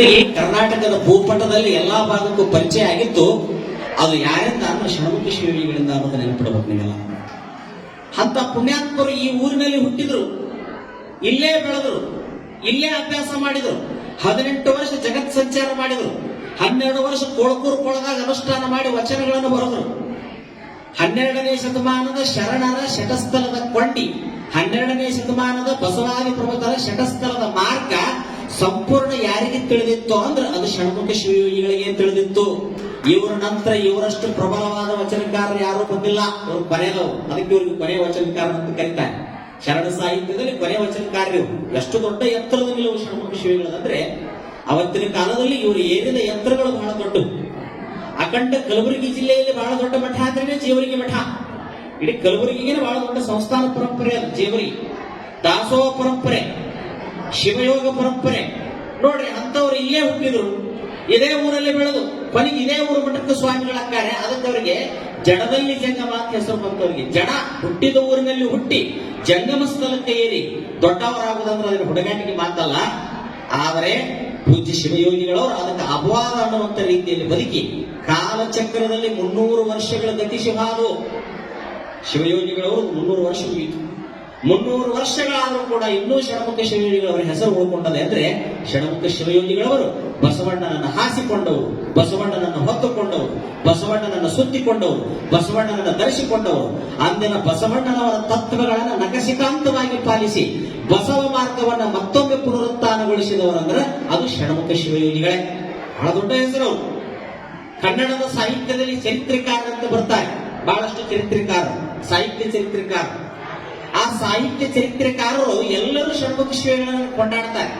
ಈ ಕರ್ನಾಟಕದ ಭೂಪಟದಲ್ಲಿ ಎಲ್ಲಾ ಭಾಗಕ್ಕೂ ಪರಿಚಯ ಆಗಿತ್ತು. ಅದು ಯಾರಿಂದ? ಅಂದ್ರೆ ಷಣ್ಮುಖ ಶಿವಿಗಳಿಂದ ಅನ್ನೋದು ನೆನಪಿಡಬೇಕು ಅಂತ ಪುಣ್ಯಾತ್ಮರು ಈ ಊರಿನಲ್ಲಿ ಹುಟ್ಟಿದ್ರು. ಇಲ್ಲೇ ಬೆಳೆದ್ರು. ಇಲ್ಲೇ ಅಭ್ಯಾಸ ಮಾಡಿದ್ರು. ಹದಿನೆಂಟು ವರ್ಷ ಜಗತ್ ಸಂಚಾರ ಮಾಡಿದ್ರು. ಹನ್ನೆರಡು ವರ್ಷ ಕೊಳಕೂರು ಕೊಳದಾಗ ಅನುಷ್ಠಾನ ಮಾಡಿ ವಚನಗಳನ್ನು ಬರೆದ್ರು. ಹನ್ನೆರಡನೇ ಶತಮಾನದ ಶರಣರ ಶಟಸ್ಥಲದ ಕೊಂಡಿ, ಹನ್ನೆರಡನೇ ಶತಮಾನದ ಬಸವಾದಿ ಪ್ರಭುತರ ಶಟಸ್ಥಲದ ಮಾರ್ಗ ಸಂಪೂರ್ಣ ಯಾರಿಗೆ ತಿಳಿದಿತ್ತು ಅಂದ್ರೆ ಅದು ಷಣ್ಮುಖ ಶಿವಯೋಗಿಗಳಿಗೆ ತಿಳಿದಿತ್ತು. ಇವರ ನಂತರ ಇವರಷ್ಟು ಪ್ರಬಲವಾದ ವಚನಕಾರರು ಯಾರು ಬಂದಿಲ್ಲ. ಅವ್ರು ಕೊನೆಯದವರು ಅದಕ್ಕೆ ಇವ್ರಿಗೆ ಕೊನೆಯ ವಚನಕಾರ ಅಂತ ಕರೀತಾರೆ. ಶರಣ ಸಾಹಿತ್ಯದಲ್ಲಿ ಕೊನೆಯ ವಚನಕಾರರು. ಎಷ್ಟು ದೊಡ್ಡ ಎತ್ತರದಲ್ಲಿ ಇವು ಷಣ್ಮುಖ ಶಿವಗಳಂದ್ರೆ ಅವತ್ತಿನ ಕಾಲದಲ್ಲಿ ಇವರು ಏರಿದ ಯಂತ್ರಗಳು ಬಹಳ ದೊಡ್ಡವು ಅಖಂಡ ಕಲಬುರಗಿ ಜಿಲ್ಲೆಯಲ್ಲಿ ಬಹಳ ದೊಡ್ಡ ಮಠ ಅಂದ್ರೆ ಜೇವರಿಗೆ ಮಠ. ಇಡೀ ಕಲಬುರಗಿಗೆ ಬಹಳ ದೊಡ್ಡ ಸಂಸ್ಥಾನ ಪರಂಪರೆ ಅದು, ಜೇವರಿ. ದಾಸೋಹ ಪರಂಪರೆ. ಶಿವಯೋಗ ಪರಂಪರೆ. ನೋಡ್ರಿ ಅಂತವ್ರು ಇಲ್ಲೇ ಹುಟ್ಟಿದ್ರು, ಇದೇ ಊರಲ್ಲಿ ಬೆಳೆದು ಕೊನೆಗೆ ಇದೇ ಊರು ಮಠಕ್ಕೆ ಸ್ವಾಮಿಗಳಾಗ್ತಾರೆ, ಅದಕ್ಕೆ ಅವರಿಗೆ ಜಡದಲ್ಲಿ ಜಂಗಮ ಅಂತ ಹೆಸರು ಬಂತವ್ರಿಗೆ ಜಡ ಹುಟ್ಟಿದ ಊರಿನಲ್ಲಿ ಹುಟ್ಟಿ ಜಂಗಮ ಸ್ಥಳಕ್ಕೆ ಏರಿ ದೊಡ್ಡವರಾಗುವುದಂದ್ರೆ ಅದ್ರ ಹುಡುಗಾಟಿಗೆ ಮಾತಲ್ಲ ಆದರೆ ಪೂಜ್ಯ ಶಿವಯೋಗಿಗಳವರು ಅದಕ್ಕೆ ಅಪವಾದ ಅನ್ನುವಂತ ರೀತಿಯಲ್ಲಿ ಬದುಕಿ ಕಾಲಚಕ್ರದಲ್ಲಿ ಮುನ್ನೂರು ವರ್ಷಗಳ ಗತಿ ಗತಿಶಿವಾದವು ಶಿವಯೋಗಿಗಳವರು ಮುನ್ನೂರು ವರ್ಷ ಮುಗಿಯಿತು ಮುನ್ನೂರು ವರ್ಷಗಳಾದರೂ ಕೂಡ ಇನ್ನೂ ಷಣಮುಖ ಶಿವಯೋಗಿಗಳವರ ಹೆಸರು ಉಳ್ಕೊಂಡದೆ ಅಂದ್ರೆ ಷಣಮುಖ ಶಿವಯೋಗಿಗಳವರು ಬಸವಣ್ಣನನ್ನು ಹಾಸಿಕೊಂಡವರು, ಬಸವಣ್ಣನನ್ನು ಹೊತ್ತುಕೊಂಡವರು, ಬಸವಣ್ಣನನ್ನು ಸುತ್ತಿಕೊಂಡವರು, ಬಸವಣ್ಣನನ್ನು ಧರಿಸಿಕೊಂಡವರು ಅಂದಿನ ಬಸವಣ್ಣನವರ ತತ್ವಗಳನ್ನು ನಕಸಿಕಾಂತವಾಗಿ ಪಾಲಿಸಿ ಬಸವ ಮಾರ್ಗವನ್ನು ಮತ್ತೊಮ್ಮೆ ಪುನರುತ್ಥಾನಗೊಳಿಸಿದವರಂದ್ರೆ ಅದು ಷಣಮುಖ ಶಿವಯೋಗಿಗಳೇ. ಬಹಳ ದೊಡ್ಡ ಹೆಸರು ಕನ್ನಡದ ಸಾಹಿತ್ಯದಲ್ಲಿ ಚರಿತ್ರೆಕಾರರಂತ ಬರ್ತಾರೆ. ಬಹಳಷ್ಟು ಚರಿತ್ರಿಕಾರ ಸಾಹಿತ್ಯ ಚರಿತ್ರೆಕಾರರು. ಆ ಸಾಹಿತ್ಯ ಚರಿತ್ರೆಕಾರರು ಎಲ್ಲರೂ ಷಣ್ಮುಖ ಕೊಂಡಾಡ್ತಾರೆ.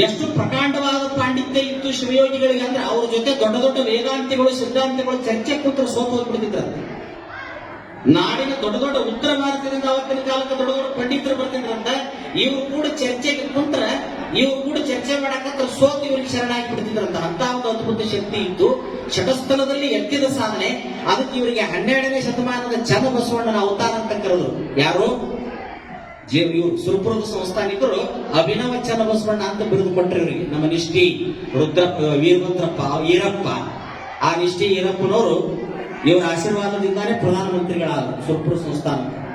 ಎಷ್ಟು ಪ್ರಕಾಂಡವಾದ ಪಾಂಡಿತ್ಯ ಇತ್ತು ಶಿವಯೋಗಿಗಳಿಗೆ ಅಂದ್ರೆ ಅವ್ರ ಜೊತೆ ದೊಡ್ಡ ದೊಡ್ಡ ವೇದಾಂತಿಗಳು, ಸಿದ್ಧಾಂತಗಳು, ಚರ್ಚೆ ಕೂತ್ರ ಹೋಗ್ಬಿಡ್ತಿದ್ರಂತೆ ನಾಡಿನ ದೊಡ್ಡ ದೊಡ್ಡ ಉತ್ತರ ಭಾರತದಿಂದ ಅವತ್ತಿನ ಕಾಲಕ್ಕೆ ದೊಡ್ಡ ದೊಡ್ಡ ಪಂಡಿತರು ಬರ್ತಿದ್ರಂತ. ಇವ್ರು ಕೂಡ ಚರ್ಚೆಗೆ ಕುಂತ್ರ ಇವ್ರು ಕೂಡ ಸೋತಿ ಇವ್ರಿಗೆ ಶರಣಾಗಿ ಬಿಡ್ತಿದ್ರಂತ ಅಂತ ಒಂದು ಅದ್ಭುತ ಶಕ್ತಿ ಇತ್ತು ಶಟಸ್ಥಲದಲ್ಲಿ ಎತ್ತಿದ ಸಾಧನೆ. ಅದಕ್ಕೆ ಇವರಿಗೆ ಹನ್ನೆರಡನೇ ಶತಮಾನದ ಚನ್ನ ಬಸವಣ್ಣನ ಅವತಾರ ಅಂತ ಕರೆದ್ರು. ಯಾರು? ಜೇವಿಯು ಸುರಪುರದ ಸಂಸ್ಥಾನಿಕರು ಅಭಿನವ ಚನ್ನ ಬಸವಣ್ಣ ಅಂತ ಬಿರುದು ಕೊಟ್ಟರು ಇವರಿಗೆ. ನಮ್ಮ ನಿಷ್ಠಿ ರುದ್ರಪ್ಪ ವೀರಭದ್ರಪ್ಪ, ಈರಪ್ಪ. ಆ ನಿಷ್ಠಿ ಈರಪ್ಪನವರು ಇವರ ಆಶೀರ್ವಾದದಿಂದಾನೇ ಪ್ರಧಾನಮಂತ್ರಿಗಳಾದರು ಸುರಪುರ ಸಂಸ್ಥಾನ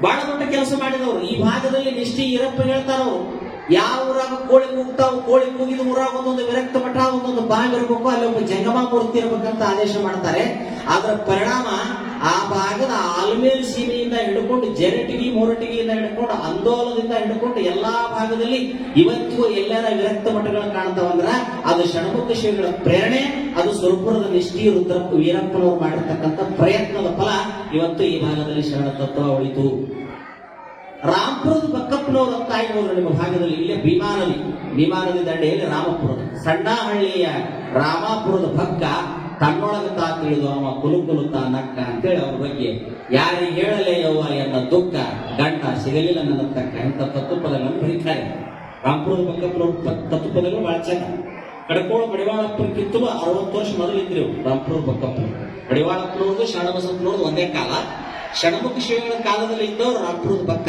ಬಹಳ ದೊಡ್ಡ ಕೆಲಸ ಮಾಡಿದವರು. ಈ ಭಾಗದಲ್ಲಿ ನಿಷ್ಠಿ ಈರಪ್ಪ ಹೇಳ್ತಾರವರು. ಯಾವ ಊರಾಗ ಕೋಳಿ ಕೂಗ್ತಾವ, ಕೋಳಿ ಕೂಗಿದ ಊರಾಗ ಒಂದೊಂದು ವಿರಕ್ತ ಮಠ, ಒಂದೊಂದು ಬಾವಿ ಇರಬೇಕು ಅಲ್ಲಿ ಒಬ್ಬ ಜಂಗಮ ಮೂರ್ತಿ ಇರಬೇಕಂತ ಆದೇಶ ಮಾಡ್ತಾರೆ. ಅದರ ಪರಿಣಾಮ ಆ ಭಾಗದ ಆಲ್ಮೇಲ್ ಸೀಮೆಯಿಂದ ಹಿಡ್ಕೊಂಡು, ಜರಟಿಗಿ, ಮೊರಟಿಗಿಯಿಂದ ಹಿಡ್ಕೊಂಡು, ಅಂದೋಲದಿಂದ ಹಿಡ್ಕೊಂಡು ಎಲ್ಲಾ ಭಾಗದಲ್ಲಿ ಇವತ್ತಿಗೂ ಎಲ್ಲರ ವಿರಕ್ತ ಮಠಗಳು ಕಾಣ್ತಾವಂದ್ರ ಅದು ಷಣ್ಮುಖ ಶ್ರೀಗಳ ಪ್ರೇರಣೆ, ಅದು ಸ್ವರ್ಪುರದ ನಿಷ್ಠಿ ರುದ್ರ ವೀರಪ್ಪನವರು ಮಾಡಿರ್ತಕ್ಕಂಥ ಪ್ರಯತ್ನದ ಫಲ ಇವತ್ತು ಈ ಭಾಗದಲ್ಲಿ ಶರಣ ತತ್ವ ಉಳಿತು. ರಾಮಪುರದ ಬಕ್ಕಪ್ಪನವರು ಅಂತ ಇರೋರು ನಿಮ್ಮ ಭಾಗದಲ್ಲಿ. ಇಲ್ಲೇ ಭೀಮಾನದಿ ಭೀಮಾನದಿ ದಂಡೆಯಲ್ಲಿ ರಾಮಪುರ ರಾಮಪುರದ. ಸಣ್ಣಹಳ್ಳಿಯ ರಾಮಾಪುರದ ಭಕ್ಕ ತನ್ನೊಳಗ ತಾ ತಿಳಿದು ಅವ ಕುಲು ತಾ ನಕ್ಕ ಅಂತೇಳಿ ಅವ್ರ ಬಗ್ಗೆ ಯಾರಿಗೆ ಹೇಳಲೇ ಯವ್ವ ಎನ್ನ ದುಃಖ ಗಂಟ ಸಿಗಲಿಲ್ಲ ನನ್ನ ತಕ್ಕ ಇಂಥ ತತ್ವಪದಗಳನ್ನು ಬರೀತಾರೆ. ರಾಮಪುರದ ಬಕ್ಕಪ್ಪನವ್ರ ತತ್ವ ತತ್ವಪದಗಳು ಬಹಳ ಚೆನ್ನ ಬಡಿವಾಳಪ್ಪನ ಕಿತ್ತುವ ಅರವತ್ತು ವರ್ಷ ಮೊದಲಿದ್ರು ರಾಮಪುರದ ಬಕ್ಕಪ್ಪನ ಬಡಿವಾಳಪ್ಪನವ್ರದ್ದು ಶರಣಬಸಪ್ಪನವ್ರದ್ದು ಒಂದೇ ಕಾಲ. ಷಣ್ಮುಖ ಶಿವಗಳ ಕಾಲದಲ್ಲಿ ಇದ್ದವರು ರಾಮಪುರದ ಬಕ್ಕ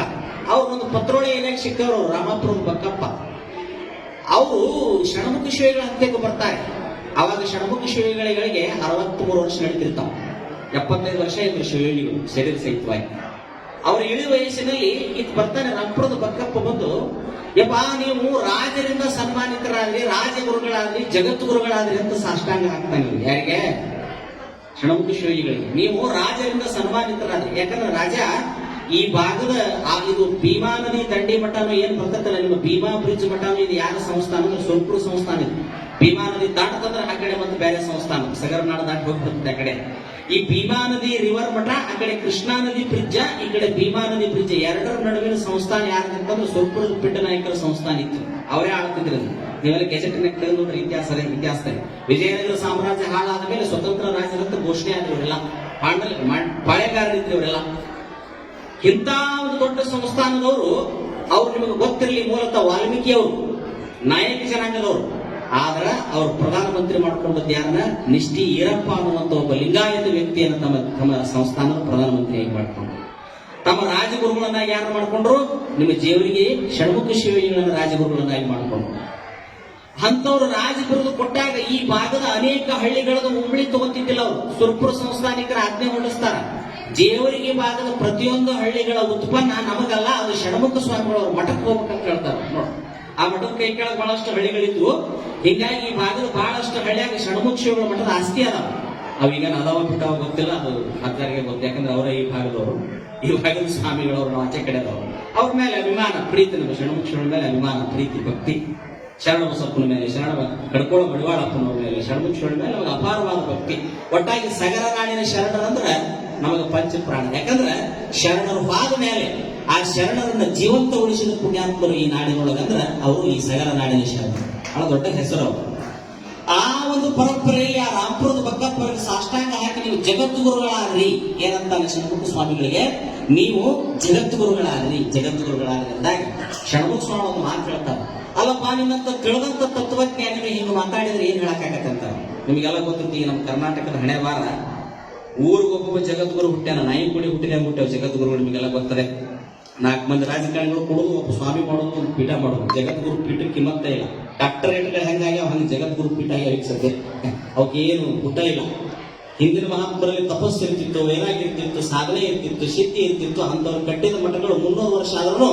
ಅವ್ರೊಂದು ಪತ್ರೋಳಿ ಏನಾಗಿ ಸಿಕ್ಕವರು ರಾಮಪುರದ ಬಕ್ಕಪ್ಪ ಅವರು ಷಣ್ಮುಖ ಶಿವಗಳ ಅಂತ್ಯಕ್ಕೆ ಬರ್ತಾರೆ. ಅವಾಗ ಷಣ್ಮುಖ ಶಿವಗಳಿಗೆ ಅರವತ್ಮೂರು ವರ್ಷ ನಡೀತಿರ್ತಾವ. ಎಪ್ಪತ್ತೈದು ವರ್ಷ ಇದ್ರು ಶ್ರೀಗಳು ಶರೀರ ಸಹಿತವಾಗಿ. ಅವ್ರ ಇಳಿ ವಯಸ್ಸಿನಲ್ಲಿ ಇದು ಬರ್ತಾನೆ ರಾಮಪುರದ ಬಕ್ಕಪ್ಪ ಬಂದು, ಯಪ್ಪ, ನೀವು ರಾಜರಿಂದ ಸನ್ಮಾನಿತರಾದ್ರಿ ಜಗತ್ ಜಗದ್ಗುರುಗಳಾದ್ರಿ ಅಂತ ಸಾಷ್ಟಾಂಗ ಹಾಕ್ತಾನೆ. ಯಾರಿಗೆ? ಷಣ್ಮುಖ ಶಿವಜಿಗಳಿಗೆ ನೀವು ರಾಜರಿಂದ ಸನ್ಮಾನಿತರಾದ್ರಿ. ಯಾಕಂದ್ರೆ ರಾಜ ಈ ಭಾಗದ ಆ ಇದು ಭೀಮಾ ನದಿ ದಂಡಿ ಮಠನು ಏನ್ ಬರ್ತೈತಲ್ಲ ನಿಮ್ಮ ಭೀಮಾ ಬ್ರಿಡ್ಜ್ ಮಠ ಇದು ಯಾರ ಸಂಸ್ಥಾನ? ಅಂದ್ರೆ ಸುರಪುರ ಸಂಸ್ಥಾನ ಇದು. ಭೀಮಾ ನದಿ ದಾಟತಂದ್ರೆ ಆ ಕಡೆ ಮತ್ತೆ ಬೇರೆ ಸಂಸ್ಥಾನ. ಸಗರನಾಡ ದಾಟಿ ಹೋಗ್ಬಿಡುತ್ತೆ ಆ ಕಡೆ. ಈ ಭೀಮಾ ನದಿ ರಿವರ್ ಮಠ, ಆ ಕಡೆ ಕೃಷ್ಣಾ ನದಿ ಬ್ರಿಡ್ಜ್, ಈ ಕಡೆ ಭೀಮಾ ನದಿ ಬ್ರಿಡ್ಜ್. ಎರಡರ ನಡುವಿನ ಸಂಸ್ಥಾನ ಯಾರ್ದಂತಂದ್ರೆ ಸುರಪುರದ ಪಿಟ್ಟ ನಾಯಕರ ಸಂಸ್ಥಾನ ಇತ್ತು. ಅವರೇ ಆಳ್ತಿದ್ರು. ನೀವೆಲ್ಲ ಗೆಜೆಟ್ನ ಕೇಳಿ ನೋಡ್ರಿ, ಇತಿಹಾಸ ಇತಿಹಾಸದಲ್ಲಿ ವಿಜಯನಗರ ಸಾಮ್ರಾಜ್ಯ ಹಾಳಾದ ಮೇಲೆ ಸ್ವತಂತ್ರ ರಾಜ್ಯದಂತ ಘೋಷಣೆ ಆದ್ರು ಇವರೆಲ್ಲ ಪಾಂಡಲ್ ಪಾಳೆಗಾರರಿದ್ರು ಇವರೆಲ್ಲ ಇಂಥ ಒಂದು ದೊಡ್ಡ ಸಂಸ್ಥಾನದವರು, ಅವ್ರು ನಿಮಗೆ ಗೊತ್ತಿರಲಿ ಮೂಲತಃ ವಾಲ್ಮೀಕಿ ಅವರು ನಾಯಕ ಜನಾಂಗದವರು. ಆದ್ರ ಅವ್ರು ಪ್ರಧಾನಮಂತ್ರಿ ಮಾಡ್ಕೊಂಡದ್ದು ಯಾರನ್ನ? ನಿಷ್ಠಿ ಈರಪ್ಪ ಅನ್ನುವಂತ ಒಬ್ಬ ಲಿಂಗಾಯತ ವ್ಯಕ್ತಿಯನ್ನು ತಮ್ಮ ತಮ್ಮ ಸಂಸ್ಥಾನದ ಪ್ರಧಾನಮಂತ್ರಿಯಾಗಿ ಮಾಡ್ಕೊಂಡ್ರು. ತಮ್ಮ ರಾಜಗುರುಗಳನ್ನಾಗಿ ಯಾರು ಮಾಡ್ಕೊಂಡ್ರು? ನಿಮ್ಮ ಜೀವರಿಗೆ ಷಣ್ಮುಖ ಶಿವಜಿಗಳನ್ನ ರಾಜಗುರುಗಳನ್ನಾಗಿ ಮಾಡ್ಕೊಂಡ್ರು. ಅಂತವ್ರು ರಾಜ ಬಿರುದು ಕೊಟ್ಟಾಗ ಈ ಭಾಗದ ಅನೇಕ ಹಳ್ಳಿಗಳದ ಉಂಬಳಿ ತಗೊಂತಿದ್ದಿಲ್ಲ ಅವರು. ಸುರ್ಪುರ ಸಂಸ್ಥಾನಿಕರ ಆಜ್ಞೆ ಹೊರಡಿಸ್ತಾರ ದೇವರಿಗೆ ಭಾಗದ ಪ್ರತಿಯೊಂದು ಹಳ್ಳಿಗಳ ಉತ್ಪನ್ನ ನಮಗಲ್ಲ, ಅದು ಷಣ್ಮುಖ ಸ್ವಾಮಿಗಳು ಅವ್ರ ಮಠಕ್ಕೆ ಹೋಗ್ಬೇಕಂತ ಹೇಳ್ತಾರೆ. ನೋಡಿ, ಆ ಮಠದ ಕೈ ಕೆಳಗೆ ಬಹಳಷ್ಟು ಹಳ್ಳಿಗಳಿದ್ವು. ಹಿಂಗಾಗಿ ಈ ಭಾಗದ ಬಹಳಷ್ಟು ಹಳ್ಳಿಯಾಗ ಷಣ್ಮುಖ ಶಿವಗಳ ಮಠದ ಆಸ್ತಿ ಅದಾವ ಅವೀಗ ಅದಾವ ಬಿಟ್ಟಾವ ಗೊತ್ತಿಲ್ಲ, ಅದು ಮತ್ತಾರಿಗೆ ಗೊತ್ತು. ಯಾಕಂದ್ರೆ ಅವರ ಈ ಭಾಗದವರು ಈ ಭಾಗದ ಸ್ವಾಮಿಗಳವರು ನಾವು ಆಚೆ ಕಡೆದವರು. ಅವ್ರ ಮೇಲೆ ಅಭಿಮಾನ, ಪ್ರೀತಿ. ನಮ್ಮ ಷಣ್ಮುಖ ಮೇಲೆ ಅಭಿಮಾನ, ಪ್ರೀತಿ, ಭಕ್ತಿ. ಶರಣ ಬಸಪ್ಪನ ಮೇಲೆ ಶರಣ ಕಡ್ಕೊಳ ಬಡವಾಳಪ್ಪನವ್ರ ಮೇಲೆ ಶಿವನ ಮೇಲೆ ಅಪಾರವಾದ ಭಕ್ತಿ. ಒಟ್ಟಾಗಿ ಸಗರ ನಾಡಿನ ಶರಣರಂದ್ರೆ ನಮಗೆ ಪಂಚ ಪ್ರಾಣ ಯಾಕಂದ್ರೆ ಶರಣರು ಹಾದ ಮೇಲೆ ಆ ಶರಣರನ್ನ ಜೀವಂತ ಉಳಿಸಿದ ಪುಣ್ಯಾತ್ಮರು ಈ ನಾಡಿನೊಳಗಂದ್ರೆ ಅವರು ಈ ಸಗರ ನಾಡಿನ ಶರಣರು. ಬಹಳ ದೊಡ್ಡ ಹೆಸರು ಅವರು. ಆ ಒಂದು ಪರಂಪರೆಯಲ್ಲಿ ಆ ರಾಮಪುರದ ಬಕ್ಕಪ್ಪರಿಗೆ ಸಾಷ್ಟಾಂಗ ಹಾಕಿ ನೀವು ಜಗದ್ಗುರುಗಳಾದ್ರಿ ಏನಂತ ಶರಣಮುಖ ಸ್ವಾಮಿಗಳಿಗೆ ನೀವು ಜಗದ್ಗುರುಗಳಾದ್ರಿ ಜಗದ್ಗುರುಗಳಾದ್ರಿ ಅಂದಾಗ ಶರಣಮುಖ ಸ್ವಾಮಿ ಒಂದು ಮಾತು ಹೇಳ್ತಾರೆ. ಅಲ್ಲಪ್ಪ, ನಿನ್ನಂತ ತಿಳಿದಂತ ತತ್ವಜ್ಞಾನಿಗಳು ಹಿಂಗೆ ಮಾತಾಡಿದ್ರೆ ಏನ್ ಅಂತ. ನಿಮಗೆಲ್ಲ ಗೊತ್ತಿತ್ತು ನಮ್ಮ ಕರ್ನಾಟಕದ ಹಣೆ ಬಾರ ಊರಿಗೊಬ್ಬೊಬ್ಬ ಜಗದ್ಗುರು ಹುಟ್ಟ್ಯಾನ, ನಾಯಿ ಕುಡಿ ಹುಟ್ಟಿದೆ ಹುಟ್ಟ್ಯಾವ ಜಗದ್ಗುರುಗಳು ನಿಮಗೆಲ್ಲ ಗೊತ್ತದೆ ನಾಲ್ಕು ಮಂದಿ ರಾಜಕಾರಣಿಗಳು ಕೊಡೋದು ಒಬ್ಬ ಸ್ವಾಮಿ ಮಾಡೋದು ಒಂದು ಪೀಠ ಮಾಡೋದು. ಜಗದ್ಗುರು ಪೀಠ ಕಿಮ್ಮತ್ತೇ ಇಲ್ಲ. ಡಾಕ್ಟರೇಟ್ಗಳು ಹೆಂಗಾಗ್ಯಾವ ಹಂಗೆ ಜಗದ್ಗುರು ಪೀಠ ಆಗಿ ಈಗ ಸದ್ಯ ಅವಕ್ಕೆ ಏನು ಹುಟ್ಟ ಇಲ್ಲ. ಹಿಂದಿನ ಮಹಾತ್ಮರಲ್ಲಿ ತಪಸ್ಸು ಇರ್ತಿತ್ತು, ವೈರಾಗ್ಯ ಇರ್ತಿತ್ತು, ಸಾಧನೆ ಇರ್ತಿತ್ತು, ಶಕ್ತಿ ಇರ್ತಿತ್ತು, ಅಂಥವ್ರು ಕಟ್ಟಿದ ಮಠಗಳು ಮುನ್ನೂರು ವರ್ಷ ಆದ್ರೂ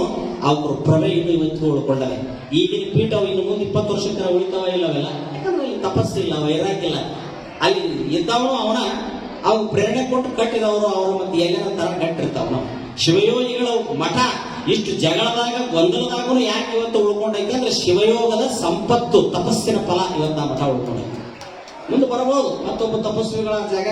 ಅವ್ರ ಪ್ರಭೆ ಇನ್ನು ಇವತ್ತು ಉಳ್ಕೊಂಡವೆ. ಈಗಿನ ಪೀಠ ಇನ್ನು ಮುಂದೆ ಇಪ್ಪತ್ತು ವರ್ಷಕ್ಕೆ ಉಳಿತಾವ ಇಲ್ಲವೆಲ್ಲ? ಯಾಕಂದ್ರೆ ಅಲ್ಲಿ ತಪಸ್ಸಿಲ್ಲ ವೈರಾಗ್ಯ ಇಲ್ಲ. ಅಲ್ಲಿ ಇದ್ದವನು ಅವನ. ಅವು ಪ್ರೇರಣೆ ಕೊಟ್ಟು ಕಟ್ಟಿದವರು ಅವರು ಮತ್ತೆ ಎಲ್ಲರ ತರ ಕಟ್ಟಿರ್ತಾವ ನಾವು. ಶಿವಯೋಗಿಗಳ ಮಠ, ಇಷ್ಟು ಜಗಳದಾಗ ಗೊಂದಲದಾಗೂ ಯಾಕೆ ಇವತ್ತು ಉಳ್ಕೊಂಡೈತೆ ಅಂದ್ರೆ ಶಿವಯೋಗದ ಸಂಪತ್ತು, ತಪಸ್ಸಿನ ಫಲ ಇವತ್ತು ಆ ಮಠ ಉಳ್ಕೊಂಡೈತೆ. ಮುಂದೆ ಬರಬಹುದು, ಮತ್ತೊಬ್ಬ ತಪಸ್ವಿಗಳ ಜಾಗ